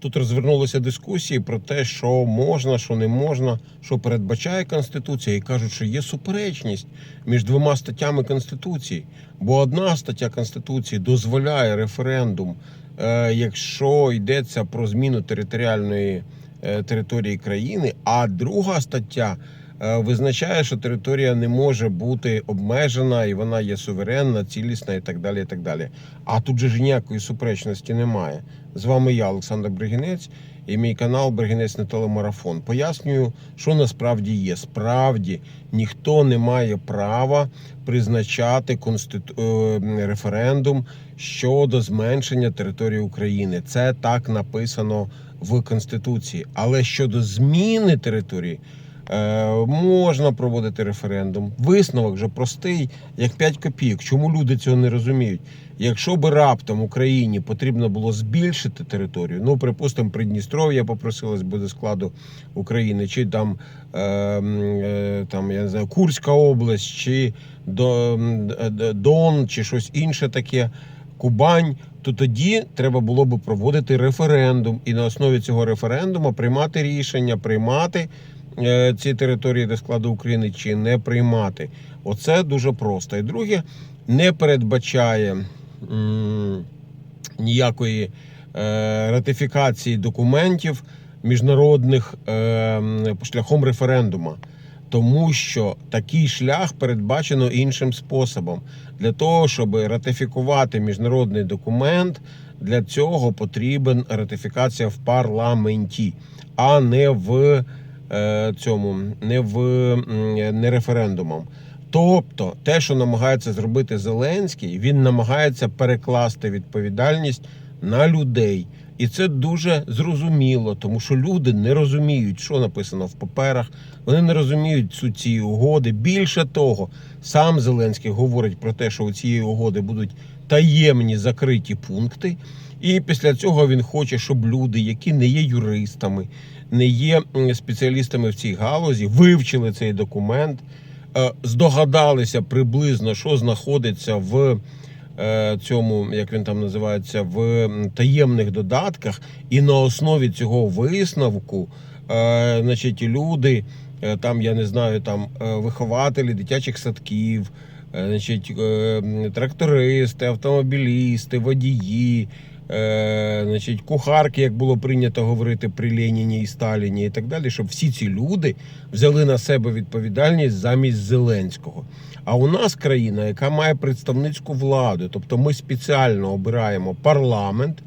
Тут розвернулися дискусії про те, що можна, що не можна, що передбачає Конституція, і кажуть, що є суперечність між двома статтями Конституції. Бо одна стаття Конституції дозволяє референдум, е, якщо йдеться про зміну територіальної е, території країни, а друга стаття е, визначає, що територія не може бути обмежена і вона є суверенна, цілісна і так далі. І так далі. А тут же ж ніякої суперечності немає. З вами я, Олександр Бригінець, і мій канал Бригінець на телемарафон. Пояснюю, що насправді є. Справді ніхто не має права призначати конститу... е, референдум щодо зменшення території України. Це так написано в Конституції. Але щодо зміни території. Е, можна проводити референдум. Висновок вже простий, як 5 копійок. Чому люди цього не розуміють? Якщо би раптом Україні потрібно було збільшити територію, ну припустимо, Придністров'я попросилось би до складу України, чи там, е, е, там я не знаю, Курська область, чи е, Дон, чи щось інше таке. Кубань, то тоді треба було би проводити референдум і на основі цього референдуму приймати рішення, приймати ці території до складу України чи не приймати. Оце дуже просто. І друге, не передбачає м, ніякої е, ратифікації документів міжнародних е, шляхом референдума. Тому що такий шлях передбачено іншим способом. Для того, щоб ратифікувати міжнародний документ, для цього потрібен ратифікація в парламенті, а не в е, цьому, не в не референдумом. Тобто, те, що намагається зробити Зеленський, він намагається перекласти відповідальність на людей. І це дуже зрозуміло, тому що люди не розуміють, що написано в паперах. Вони не розуміють суть цієї угоди. Більше того, сам Зеленський говорить про те, що у цієї угоди будуть таємні закриті пункти. І після цього він хоче, щоб люди, які не є юристами, не є спеціалістами в цій галузі, вивчили цей документ, е, здогадалися приблизно, що знаходиться в е, цьому, як він там називається, в таємних додатках, і на основі цього висновку, е, значить, люди, там я не знаю, там вихователі дитячих садків. Значить, трактористи, автомобілісти, водії, е, значить, кухарки, як було прийнято говорити при Леніні і Сталіні, і так далі, щоб всі ці люди взяли на себе відповідальність замість Зеленського. А у нас країна, яка має представницьку владу, тобто ми спеціально обираємо парламент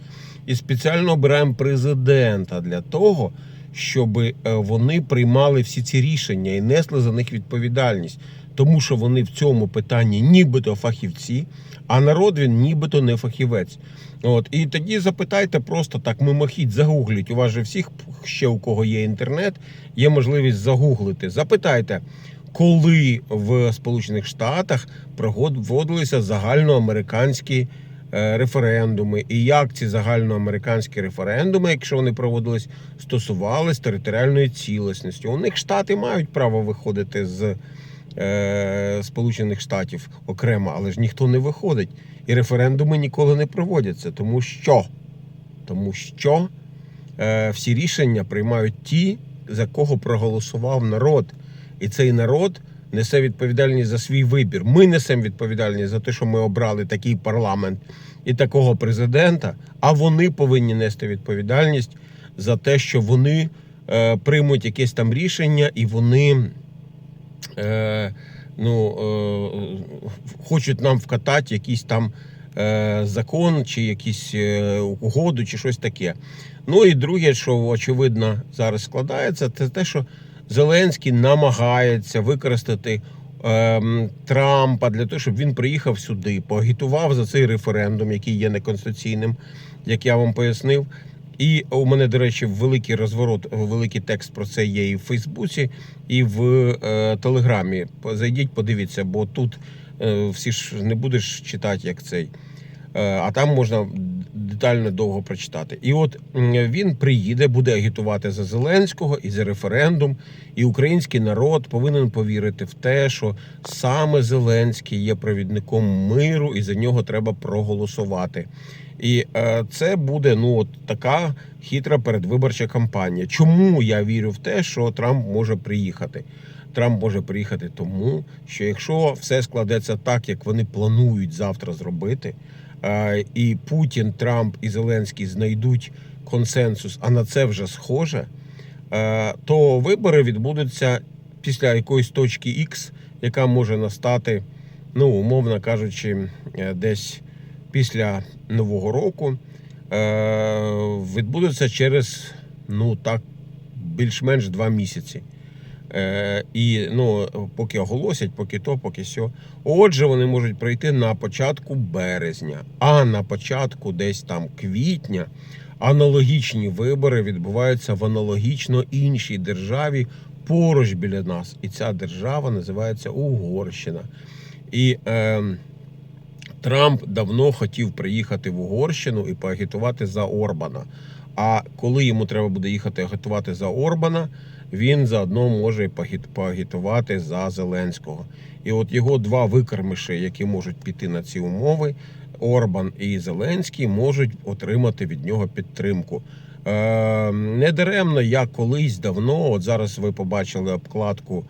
і спеціально обираємо президента для того, щоб е, вони приймали всі ці рішення і несли за них відповідальність. Тому що вони в цьому питанні нібито фахівці, а народ він нібито не фахівець. От і тоді запитайте просто так, мимохідь, загугліть. У вас же всіх ще у кого є інтернет, є можливість загуглити. Запитайте, коли в Сполучених Штатах проводилися загальноамериканські е, референдуми, і як ці загальноамериканські референдуми, якщо вони проводились, стосувались територіальної цілісності. У них штати мають право виходити з Сполучених Штатів окремо, але ж ніхто не виходить. І референдуми ніколи не проводяться. Тому що, тому що е, всі рішення приймають ті, за кого проголосував народ. І цей народ несе відповідальність за свій вибір. Ми несемо відповідальність за те, що ми обрали такий парламент і такого президента. А вони повинні нести відповідальність за те, що вони е, приймуть якесь там рішення і вони. Е, ну, е, хочуть нам вкатати якийсь там е, закон чи якісь е, угоду, чи щось таке. Ну і друге, що очевидно зараз складається, це те, що Зеленський намагається використати ем, Трампа для того, щоб він приїхав сюди, поагітував за цей референдум, який є неконституційним, як я вам пояснив. І у мене, до речі, великий розворот, великий текст про це є і в Фейсбуці, і в е, Телеграмі. Зайдіть, подивіться, бо тут е, всі ж не будеш читати, як цей. Е, а там можна детально довго прочитати. І от він приїде, буде агітувати за Зеленського і за референдум. І український народ повинен повірити в те, що саме Зеленський є провідником миру, і за нього треба проголосувати. І е, це буде ну от така хитра передвиборча кампанія. Чому я вірю в те, що Трамп може приїхати? Трамп може приїхати тому, що якщо все складеться так, як вони планують завтра зробити, е, і Путін, Трамп і Зеленський знайдуть консенсус, а на це вже схоже, е, то вибори відбудуться після якоїсь точки X, яка може настати, ну, умовно кажучи, десь після Нового року. Е, Відбудуться через ну так більш-менш два місяці. Е, і ну, поки оголосять, поки то, поки сьо. Отже, вони можуть пройти на початку березня, а на початку десь там квітня аналогічні вибори відбуваються в аналогічно іншій державі поруч біля нас. І ця держава називається Угорщина. І е, Трамп давно хотів приїхати в Угорщину і поагітувати за Орбана. А коли йому треба буде їхати агітувати за Орбана, він заодно може поагітувати за Зеленського. І от його два викормиші, які можуть піти на ці умови, Орбан і Зеленський, можуть отримати від нього підтримку. Е, недаремно я колись давно, от зараз ви побачили обкладку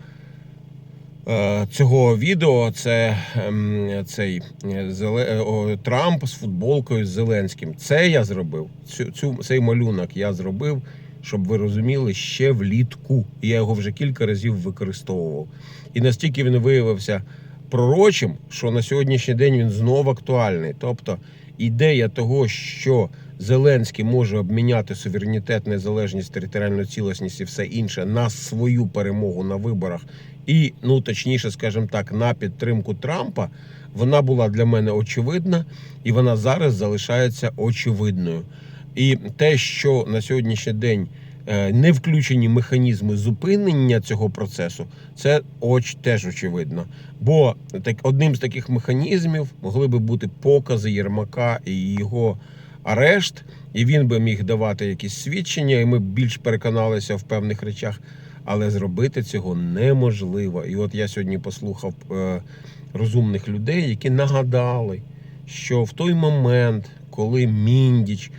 цього відео. Це ем, цей е, е, Трамп з футболкою з Зеленським. Це я зробив. Цю, цю, цей малюнок я зробив, щоб ви розуміли, ще влітку. Я його вже кілька разів використовував. І настільки він виявився пророчим, що на сьогоднішній день він знову актуальний. Тобто ідея того, що Зеленський може обміняти суверенітет, незалежність, територіальну цілісність і все інше на свою перемогу на виборах, і ну точніше, скажімо так, на підтримку Трампа, вона була для мене очевидна, і вона зараз залишається очевидною. І те, що на сьогоднішній день не включені механізми зупинення цього процесу, це оч теж очевидно. Бо так одним з таких механізмів могли би бути покази Єрмака і його арешт, і він би міг давати якісь свідчення, і ми б більш переконалися в певних речах. Але зробити цього неможливо. І от я сьогодні послухав е, розумних людей, які нагадали, що в той момент, коли Міндіч е,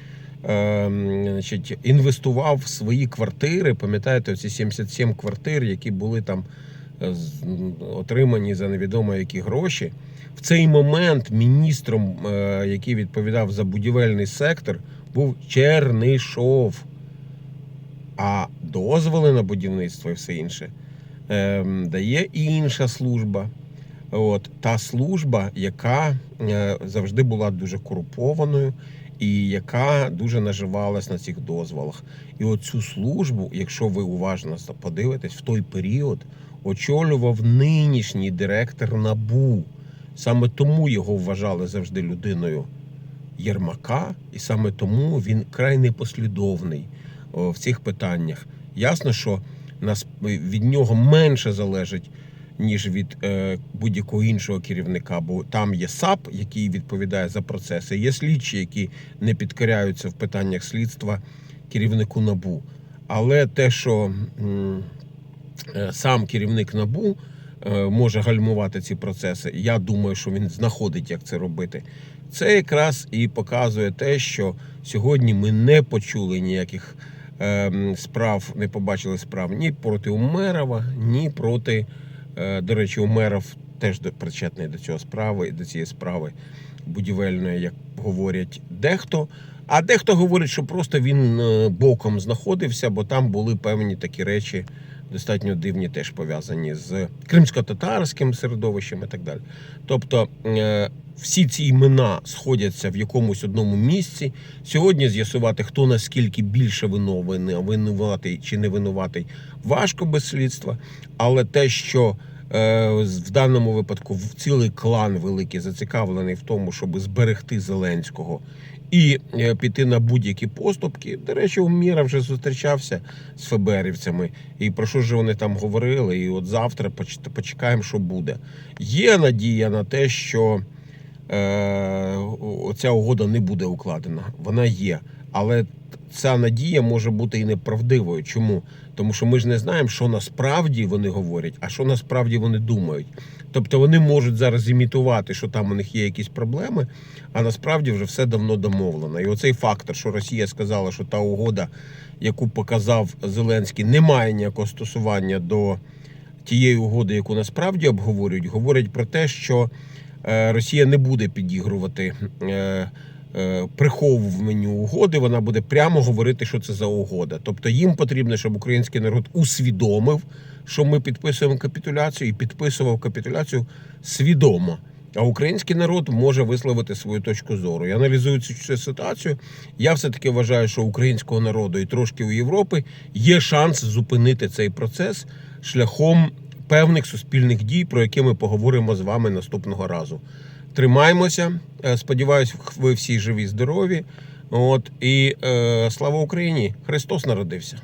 значить, інвестував в свої квартири, пам'ятаєте, оці 77 квартир, які були там е, отримані за невідомо які гроші. В цей момент міністром, е, який відповідав за будівельний сектор, був Чернишов. А дозволи на будівництво і все інше ем, дає інша служба. От та служба, яка е, завжди була дуже корумпованою і яка дуже наживалась на цих дозволах. І оцю службу, якщо ви уважно подивитесь, в той період очолював нинішній директор НАБУ. Саме тому його вважали завжди людиною Єрмака, і саме тому він край непослідовний в цих питаннях. Ясно, що нас від нього менше залежить, ніж від е, будь-якого іншого керівника, бо там є САП, який відповідає за процеси, є слідчі, які не підкоряються в питаннях слідства керівнику НАБУ. Але те, що е, сам керівник НАБУ е, може гальмувати ці процеси, я думаю, що він знаходить, як це робити. Це якраз і показує те, що сьогодні ми не почули ніяких ем, справ, не побачили справ ні проти Умерова, ні проти, до речі, Умеров теж причетний до цього справи, і до цієї справи будівельної, як говорять дехто. А дехто говорить, що просто він е, боком знаходився, бо там були певні такі речі, достатньо дивні, теж пов'язані з кримсько-татарським середовищем і так далі. Тобто е, всі ці імена сходяться в якомусь одному місці. Сьогодні з'ясувати, хто наскільки більше виновен, винуватий чи не винуватий, важко без слідства. Але те, що в даному випадку цілий клан великий зацікавлений в тому, щоб зберегти Зеленського і е, піти на будь-які поступки. До речі, Уміра вже зустрічався з ФБРівцями. І про що ж вони там говорили? І от завтра почекаємо, що буде. Є надія на те, що е, оця угода не буде укладена. Вона є. Але ця надія може бути і неправдивою. Чому? Тому що ми ж не знаємо, що насправді вони говорять, а що насправді вони думають. Тобто вони можуть зараз імітувати, що там у них є якісь проблеми, а насправді вже все давно домовлено. І оцей фактор, що Росія сказала, що та угода, яку показав Зеленський, не має ніякого стосування до тієї угоди, яку насправді обговорюють, говорять про те, що е, Росія не буде підігрувати. Е, Приховуванню угоди, вона буде прямо говорити, що це за угода. Тобто їм потрібно, щоб український народ усвідомив, що ми підписуємо капітуляцію, і підписував капітуляцію свідомо. А український народ може висловити свою точку зору. І аналізуючи цю ситуацію, я все-таки вважаю, що українського народу і трошки у Європи є шанс зупинити цей процес шляхом певних суспільних дій, про які ми поговоримо з вами наступного разу. Тримаймося. Е, Сподіваюсь, ви всі живі, здорові. От і е, слава Україні! Христос народився.